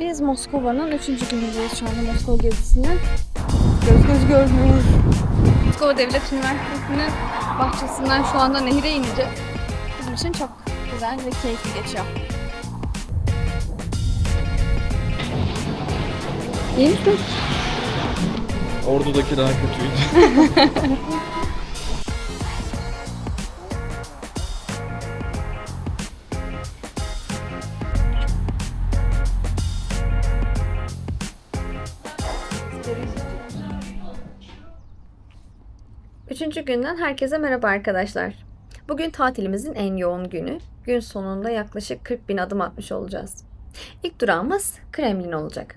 Biz Moskova'nın 3. günündeyiz şu anda Moskova gezisinin. Göz göz görmüyor. Moskova Devlet Üniversitesi'nin bahçesinden şu anda nehire ineceğiz. Bizim için çok güzel ve keyifli geçiyor. İyi misin? Ordu'daki daha kötüydü. Üçüncü günden herkese merhaba arkadaşlar. Bugün tatilimizin en yoğun günü. Gün sonunda yaklaşık 40 bin adım atmış olacağız. İlk durağımız Kremlin olacak.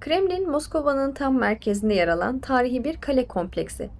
Kremlin, Moskova'nın tam merkezinde yer alan tarihi bir kale kompleksi.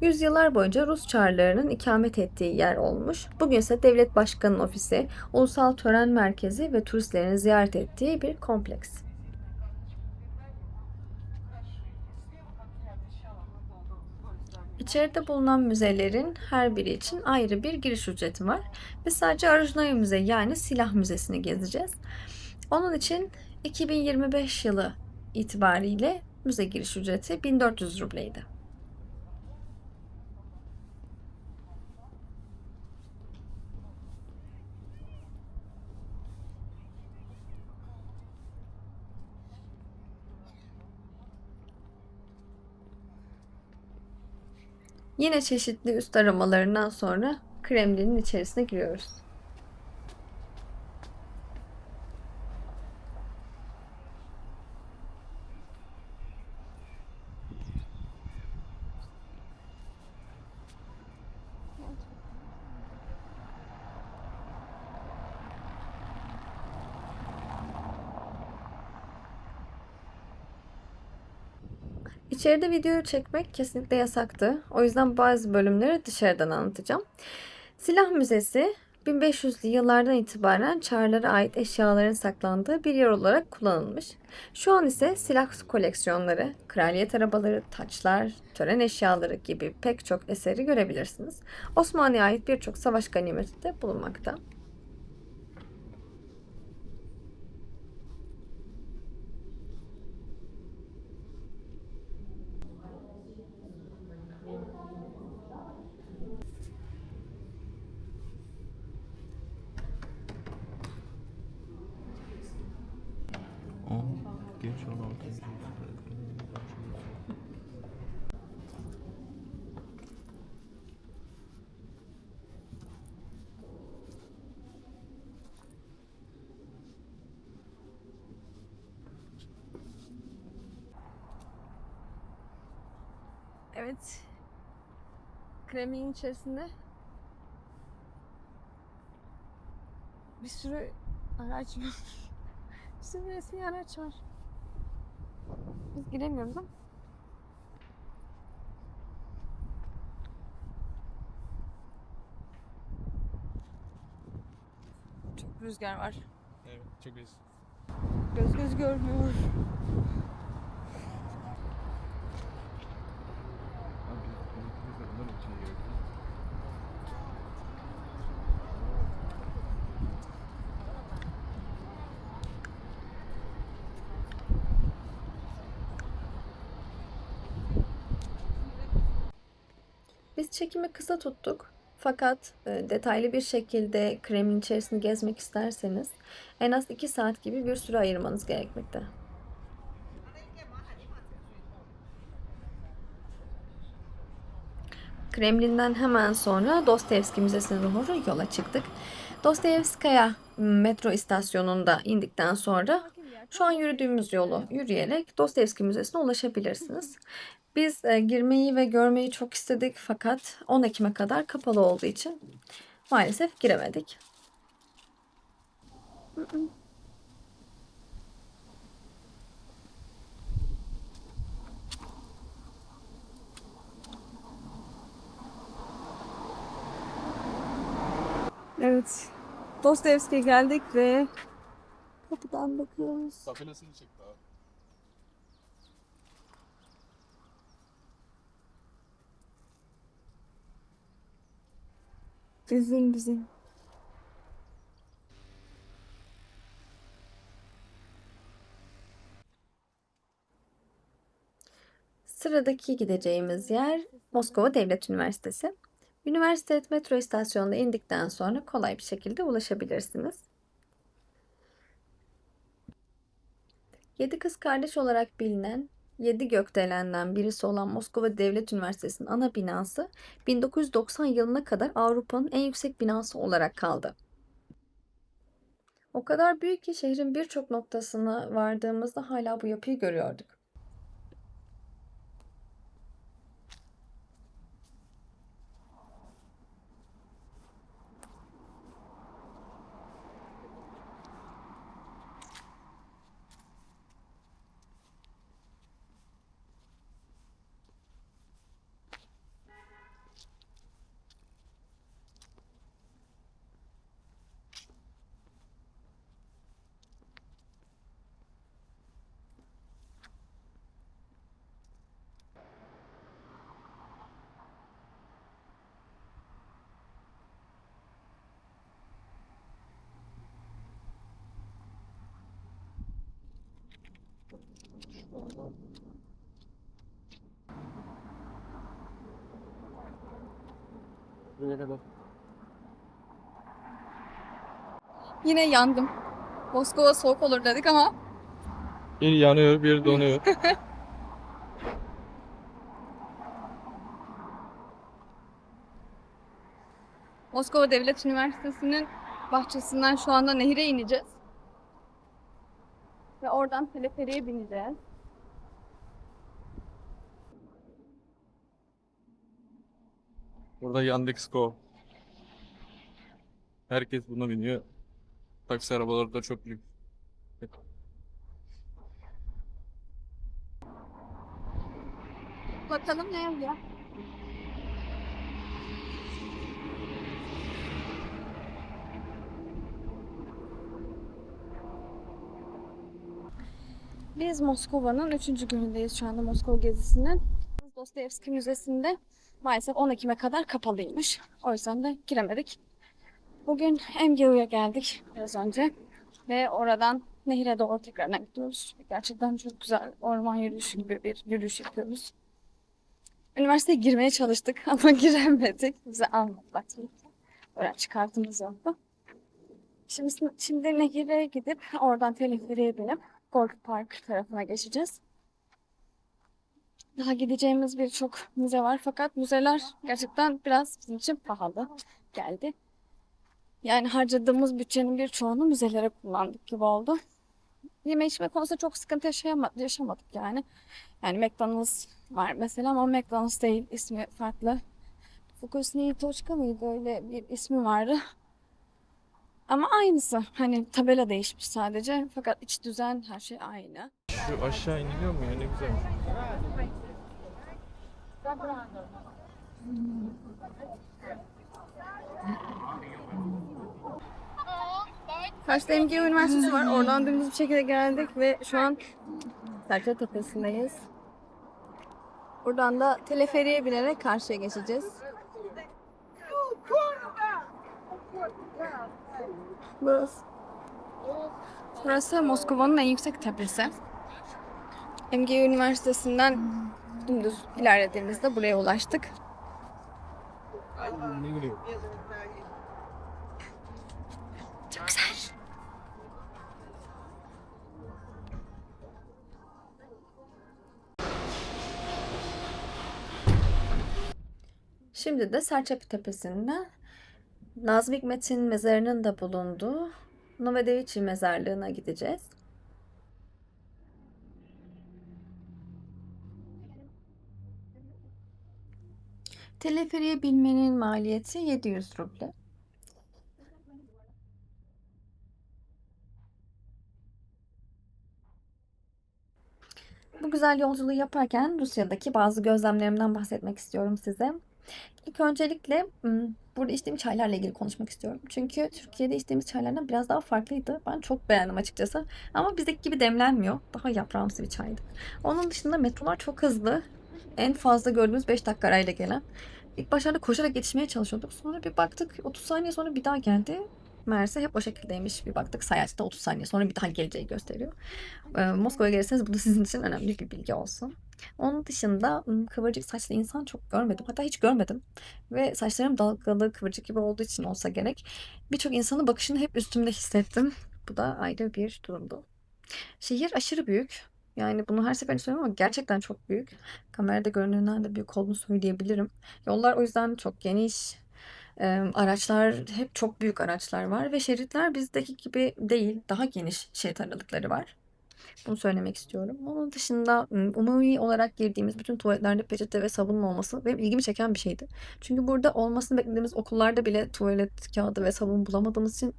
Yüzyıllar boyunca Rus çarlarının ikamet ettiği yer olmuş. Bugün devlet başkanının ofisi, ulusal tören merkezi ve turistlerin ziyaret ettiği bir kompleks. İçeride bulunan müzelerin her biri için ayrı bir giriş ücreti var. Biz sadece Arjnaya Müze yani silah müzesini gezeceğiz. Onun için 2025 yılı itibariyle müze giriş ücreti 1400 rubleydi. Yine çeşitli üst aramalarından sonra Kremlin'in içerisine giriyoruz. İçeride video çekmek kesinlikle yasaktı. O yüzden bazı bölümleri dışarıdan anlatacağım. Silah Müzesi 1500'lü yıllardan itibaren Çarlara ait eşyaların saklandığı bir yer olarak kullanılmış. Şu an ise silah koleksiyonları, kraliyet arabaları, taçlar, tören eşyaları gibi pek çok eseri görebilirsiniz. Osmanlı'ya ait birçok savaş ganimeti de bulunmakta. Geç 16. Evet. Kremlin içerisinde bir sürü araç var. bir sürü resmi araç var. Biz giremiyoruz ama. Çok rüzgar var. Evet, çok iyi. Göz göz görmüyor. Biz çekimi kısa tuttuk. Fakat e, detaylı bir şekilde Kremlin içerisini gezmek isterseniz en az 2 saat gibi bir süre ayırmanız gerekmekte. Kremlin'den hemen sonra Dostoyevski Müzesi'ne doğru yola çıktık. Dostoyevskaya metro istasyonunda indikten sonra şu an yürüdüğümüz yolu yürüyerek Dostoyevski Müzesi'ne ulaşabilirsiniz. Biz e, girmeyi ve görmeyi çok istedik fakat 10 Ekim'e kadar kapalı olduğu için maalesef giremedik. Evet. Dostoyevski'ye geldik ve kapıdan bakıyoruz. Tabelasını çek daha. Üzül bizi. Sıradaki gideceğimiz yer Moskova Devlet Üniversitesi. Üniversite metro istasyonuna indikten sonra kolay bir şekilde ulaşabilirsiniz. Yedi kız kardeş olarak bilinen Yedi gökdelenden birisi olan Moskova Devlet Üniversitesi'nin ana binası 1990 yılına kadar Avrupa'nın en yüksek binası olarak kaldı. O kadar büyük ki şehrin birçok noktasına vardığımızda hala bu yapıyı görüyorduk. Kadar. Yine yandım. Moskova soğuk olur dedik ama Bir yanıyor, bir donuyor. Moskova Devlet Üniversitesi'nin bahçesinden şu anda nehire ineceğiz. Ve oradan teleferiye bineceğiz. Burada Yandex.Go. Herkes buna biniyor. Taksi arabaları da çok lüks. Bakalım ne yazıyor. Biz Moskova'nın 3. günündeyiz şu anda Moskova gezisinin. Dostoyevski Müzesi'nde maalesef 10 Ekim'e kadar kapalıymış. O yüzden de giremedik. Bugün MGU'ya geldik biraz önce. Ve oradan nehire doğru tekrardan gidiyoruz. Gerçekten çok güzel orman yürüyüşü gibi bir yürüyüş yapıyoruz. Üniversiteye girmeye çalıştık ama giremedik. Bize almadılar tabii ki. Öğrenci kartımız yoktu. Şimdi, şimdi nehire gidip oradan teleferiye binip Gorki Park tarafına geçeceğiz. Daha gideceğimiz birçok müze var fakat müzeler gerçekten biraz bizim için pahalı geldi. Yani harcadığımız bütçenin birçoğunu müzelere kullandık gibi oldu. Yeme içme konusunda çok sıkıntı yaşayama- yaşamadık yani. Yani McDonald's var mesela ama McDonald's değil ismi farklı. Fokusni Toçka mıydı öyle bir ismi vardı. Ama aynısı. Hani tabela değişmiş sadece. Fakat iç düzen her şey aynı. Şu aşağı iniliyor mu ya ne güzel. Karşıda MGU Üniversitesi var. Oradan dümdüz bir şekilde geldik ve şu an Serçe Tepesi'ndeyiz. Buradan da teleferiye binerek karşıya geçeceğiz. Burası. Burası Moskova'nın en yüksek tepesi. MGU Üniversitesi'nden dümdüz ilerlediğimizde buraya ulaştık. Çok güzel. Şimdi de Serçepi Tepesi'nde Nazım Hikmet'in mezarının da bulunduğu Novodeviçi mezarlığına gideceğiz. Teleferiye binmenin maliyeti 700 ruble. Bu güzel yolculuğu yaparken Rusya'daki bazı gözlemlerimden bahsetmek istiyorum size. İlk öncelikle burada içtiğim çaylarla ilgili konuşmak istiyorum. Çünkü Türkiye'de içtiğimiz çaylardan biraz daha farklıydı. Ben çok beğendim açıkçası. Ama bizdeki gibi demlenmiyor. Daha yaprağımsı bir çaydı. Onun dışında metrolar çok hızlı. En fazla gördüğümüz 5 dakika arayla gelen. İlk başlarda koşarak yetişmeye çalışıyorduk. Sonra bir baktık 30 saniye sonra bir daha geldi. Meğerse hep o şekildeymiş. Bir baktık sayaçta 30 saniye sonra bir daha geleceği gösteriyor. Ee, Moskova'ya gelirseniz bu da sizin için önemli bir bilgi olsun. Onun dışında kıvırcık saçlı insan çok görmedim. Hatta hiç görmedim. Ve saçlarım dalgalı kıvırcık gibi olduğu için olsa gerek. Birçok insanın bakışını hep üstümde hissettim. Bu da ayrı bir durumdu. Şehir aşırı büyük. Yani bunu her seferinde söylüyorum ama gerçekten çok büyük. Kamerada göründüğünden de büyük olduğunu söyleyebilirim. Yollar o yüzden çok geniş. Ee, araçlar hep çok büyük araçlar var ve şeritler bizdeki gibi değil. Daha geniş şerit aralıkları var. Bunu söylemek istiyorum. Onun dışında umumi olarak girdiğimiz bütün tuvaletlerde peçete ve sabunun olması benim ilgimi çeken bir şeydi. Çünkü burada olmasını beklediğimiz okullarda bile tuvalet kağıdı ve sabun bulamadığımız için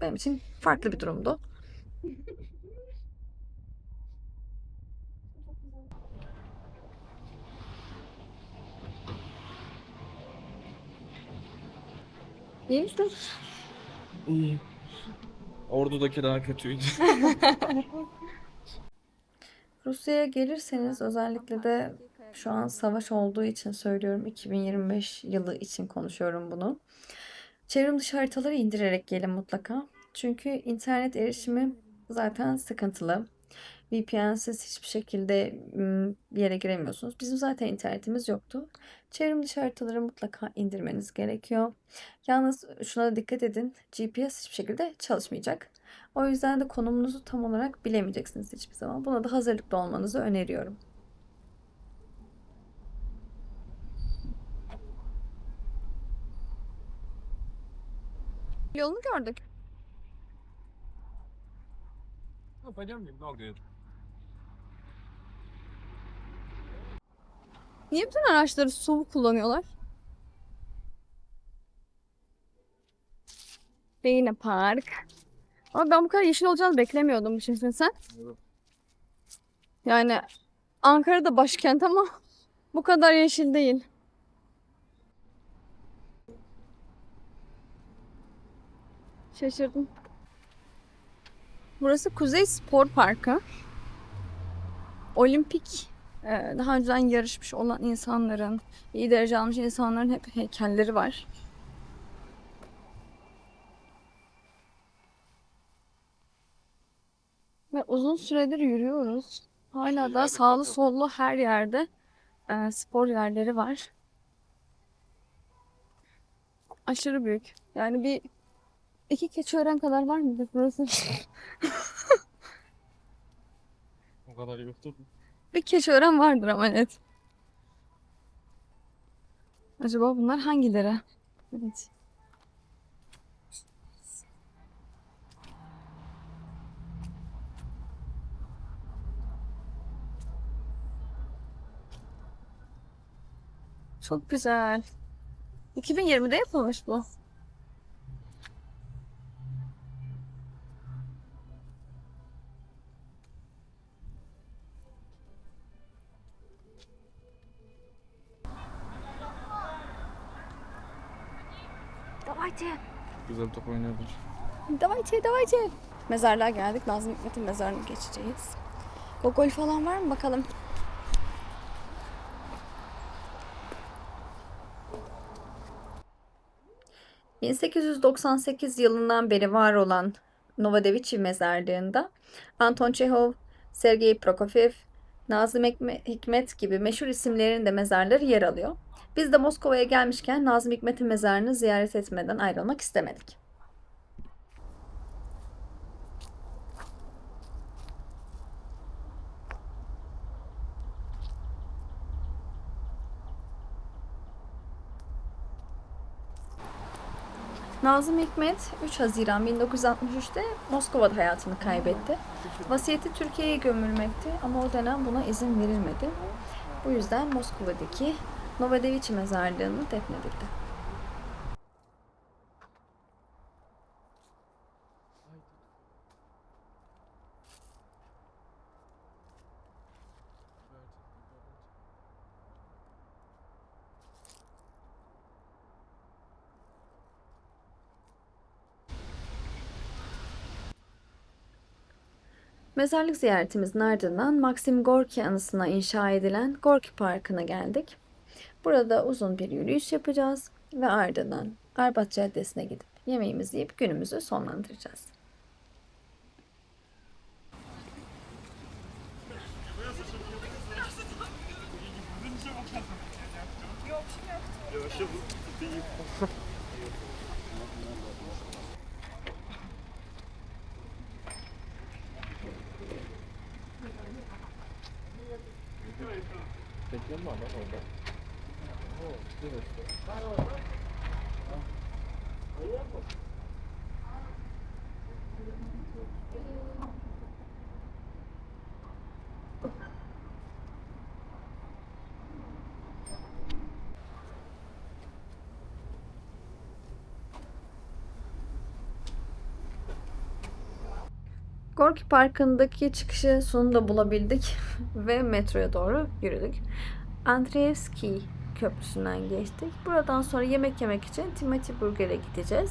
benim için farklı bir durumdu. İyi misin? İyi. Ordu'daki daha kötüydü. Rusya'ya gelirseniz özellikle de şu an savaş olduğu için söylüyorum. 2025 yılı için konuşuyorum bunu. Çevrim dışı haritaları indirerek gelin mutlaka. Çünkü internet erişimi zaten sıkıntılı. VPN'siz hiçbir şekilde m, bir yere giremiyorsunuz. Bizim zaten internetimiz yoktu. Çevrim dışı haritaları mutlaka indirmeniz gerekiyor. Yalnız şuna da dikkat edin. GPS hiçbir şekilde çalışmayacak. O yüzden de konumunuzu tam olarak bilemeyeceksiniz hiçbir zaman. Buna da hazırlıklı olmanızı öneriyorum. Yolunu gördük. Пойдем немного. Niye bütün araçları su kullanıyorlar? Ve yine park. Ama ben bu kadar yeşil olacağını beklemiyordum düşünsene sen. Yani Ankara'da başkent ama bu kadar yeşil değil. Şaşırdım. Burası Kuzey Spor Parkı. Olimpik daha önceden yarışmış olan insanların, iyi derece almış insanların hep heykelleri var. Ve uzun süredir yürüyoruz. Hala da sağlı sollu her yerde e, spor yerleri var. Aşırı büyük. Yani bir iki Keçiören kadar var mıdır burası? O kadar yoktu. Bir Keçiören vardır ama net. Acaba bunlar hangileri? Evet. Çok güzel. 2020'de yapılmış bu. Davacı, davacı. Mezarlığa geldik. Nazım Hikmet'in mezarını geçeceğiz. Gogol falan var mı bakalım. ...1898 yılından beri var olan Novodevichi mezarlığında Anton Çehov, Sergei Prokofiev, Nazım Hikmet gibi meşhur isimlerin de mezarları yer alıyor. Biz de Moskova'ya gelmişken Nazım Hikmet'in mezarını ziyaret etmeden ayrılmak istemedik. Nazım Hikmet 3 Haziran 1963'te Moskova'da hayatını kaybetti. Vasiyeti Türkiye'ye gömülmekti ama o dönem buna izin verilmedi. Bu yüzden Moskova'daki Novodevichy mezarlığına defnedildi. Mezarlık ziyaretimizin ardından Maxim Gorki anısına inşa edilen Gorki Parkı'na geldik. Burada uzun bir yürüyüş yapacağız ve ardından Arbat Caddesi'ne gidip yemeğimizi yiyip günümüzü sonlandıracağız. Var lan orada. Gorki Parkı'ndaki çıkışı sonunda bulabildik ve metroya doğru yürüdük. Andreevski Köprüsü'nden geçtik. Buradan sonra yemek yemek için Timothy Burger'e gideceğiz.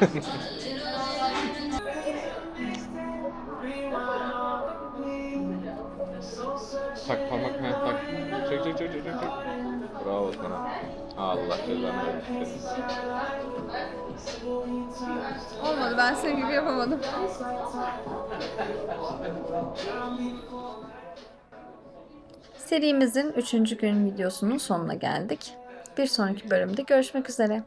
Tak parmak ha tak. Çek çek çek çek çek. Bravo sana. Allah cezanı versin. Olmadı ben senin gibi yapamadım. Serimizin 3. gün videosunun sonuna geldik. Bir sonraki bölümde görüşmek üzere.